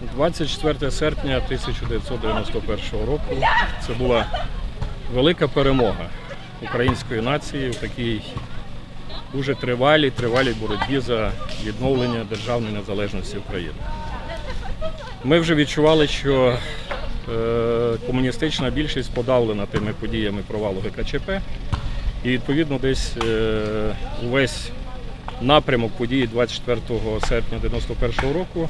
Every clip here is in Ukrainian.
24 серпня 1991 року це була велика перемога української нації в такій дуже тривалій, тривалій боротьбі за відновлення державної незалежності України. Ми вже відчували, що е, комуністична більшість подавлена тими подіями провалу ГКЧП, і відповідно десь е, увесь напрямок події 24 серпня 1991 року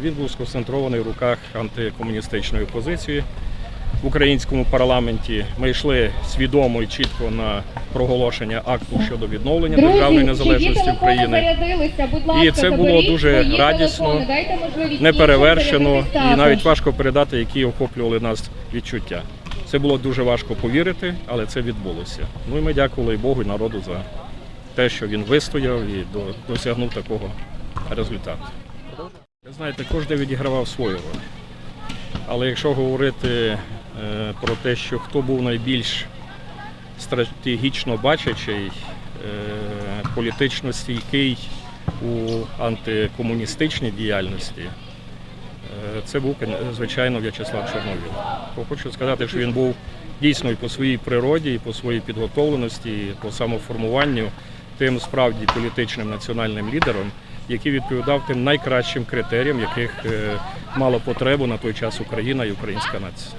він був сконцентрований в руках антикомуністичної опозиції в українському парламенті. Ми йшли свідомо і чітко на проголошення акту щодо відновлення державної незалежності України. І це було дуже радісно, неперевершено і навіть важко передати, які охоплювали нас відчуття. Це було дуже важко повірити, але це відбулося. Ну і ми дякували і Богу і народу за те, що він вистояв і досягнув такого результату. Знаєте, кожен відігравав свою роль. Але якщо говорити е, про те, що хто був найбільш стратегічно бачачий, е, політично стійкий у антикомуністичній діяльності, е, це був, звичайно, В'ячеслав Чорновіл. Хочу сказати, що він був дійсно і по своїй природі, і по своїй підготовленості, і по самоформуванню тим справді політичним національним лідером, який відповідав тим найкращим критеріям, яких е, мала потребу на той час Україна і українська нація.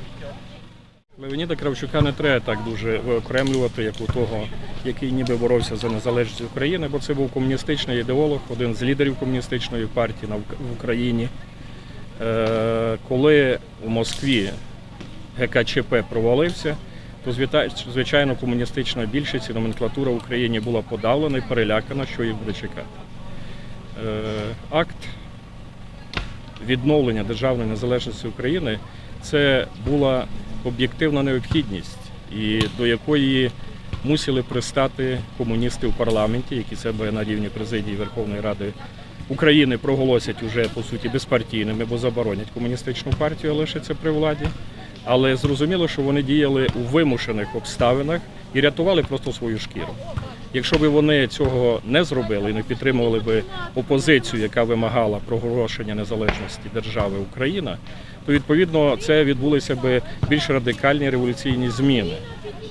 Леоніда Кравчука не треба так дуже виокремлювати, як у того, який ніби боровся за незалежність України, бо це був комуністичний ідеолог, один з лідерів комуністичної партії в Україні. Е, Коли у Москві ГКЧП провалився, то звичайно комуністична більшість і номенклатура в Україні була подавлена і перелякана, що їх буде чекати. Е, Акт відновлення державної незалежності України це була об'єктивна необхідність, і до якої мусили пристати комуністи в парламенті, які себе на рівні президії Верховної Ради України проголосять уже по суті безпартійними, бо заборонять комуністичну партію, а лишаться при владі. Але зрозуміло, що вони діяли у вимушених обставинах і рятували просто свою шкіру. Якщо б вони цього не зробили і не підтримували б опозицію, яка вимагала проголошення незалежності держави Україна, то відповідно це відбулися б більш радикальні революційні зміни.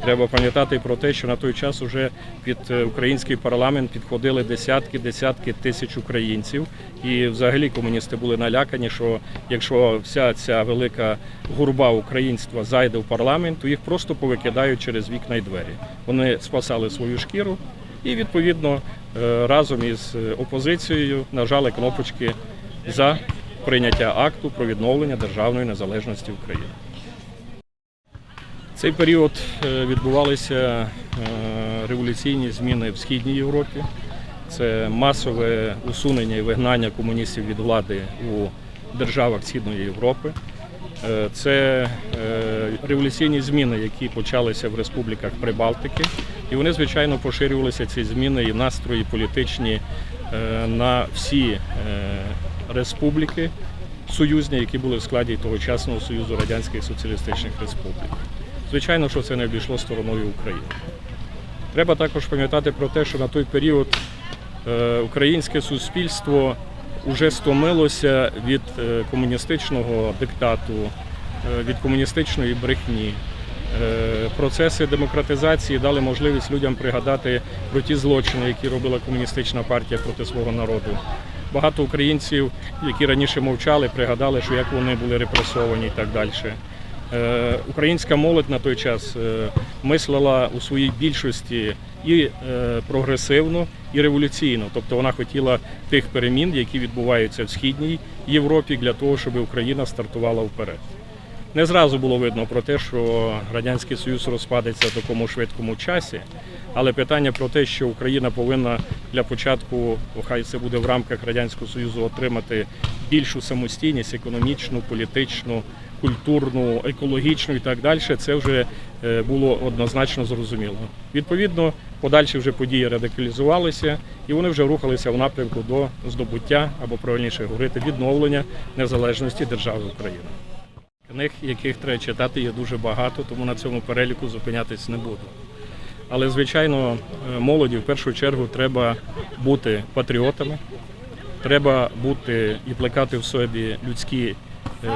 Треба пам'ятати про те, що на той час уже під е, український парламент підходили десятки, десятки тисяч українців, і взагалі комуністи були налякані, що якщо вся ця велика гурба українства зайде в парламент, то їх просто повикидають через вікна й двері. Вони спасали свою шкіру і відповідно е, разом із е, опозицією нажали кнопочки за прийняття акту про відновлення державної незалежності України. Цей період е, відбувалися революційні зміни в Східній Європі. Це масове усунення і вигнання комуністів від влади у державах Східної Європи. Це революційні зміни, які почалися в республіках Прибалтики, і вони, звичайно, поширювалися ці зміни і настрої політичні е, на всі е, республіки союзні, які були в складі тогочасного Союзу Радянських Соціалістичних Республік. Звичайно, що це не обійшло стороною України. Треба також пам'ятати про те, що на той період е, українське суспільство вже стомилося від комуністичного диктату, від комуністичної брехні. Е, Процеси демократизації дали можливість людям пригадати про ті злочини, які робила комуністична партія проти свого народу. Багато українців, які раніше мовчали, пригадали, що як вони були репресовані і так далі. Е, Українська молодь на той час е, мислила у своїй більшості і прогресивно, і революційно. Тобто вона хотіла тих перемін, які відбуваються в Східній Європі, для того, щоб Україна стартувала вперед. Не зразу було видно про те, що Радянський Союз розпадеться в такому швидкому часі, але питання про те, що Україна повинна для початку, хай це буде в рамках Радянського Союзу, отримати більшу самостійність економічну, політичну, культурну, екологічну і так далі, це вже е, було однозначно зрозуміло. Відповідно, подальші вже події радикалізувалися і вони вже рухалися в напрямку до здобуття або правильніше говорити відновлення незалежності держави України. Книг, яких треба читати, є дуже багато, тому на цьому переліку зупинятись не буду. Але, звичайно, е, молоді в першу чергу треба бути патріотами, Треба бути і плекати в собі людські е,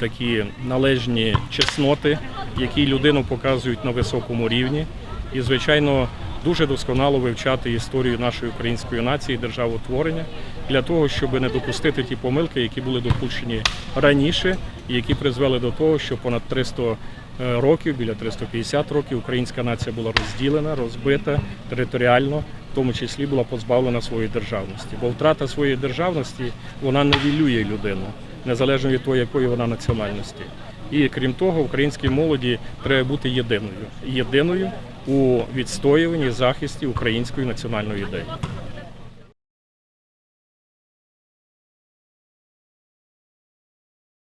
такі належні чесноти, які людину показують на високому рівні. І, звичайно, дуже досконало вивчати історію нашої української нації, державотворення, для того, щоб не допустити ті помилки, які були допущені раніше, і які призвели до того, що понад 300 е, років, біля 350 років, українська нація була розділена, розбита територіально, в тому числі була позбавлена своєї державності. Бо втрата своєї державності вона нівелює людину, незалежно від того, якої вона національності. І крім того, українській молоді треба бути єдиною. Єдиною у відстоюванні захисті української національної ідеї.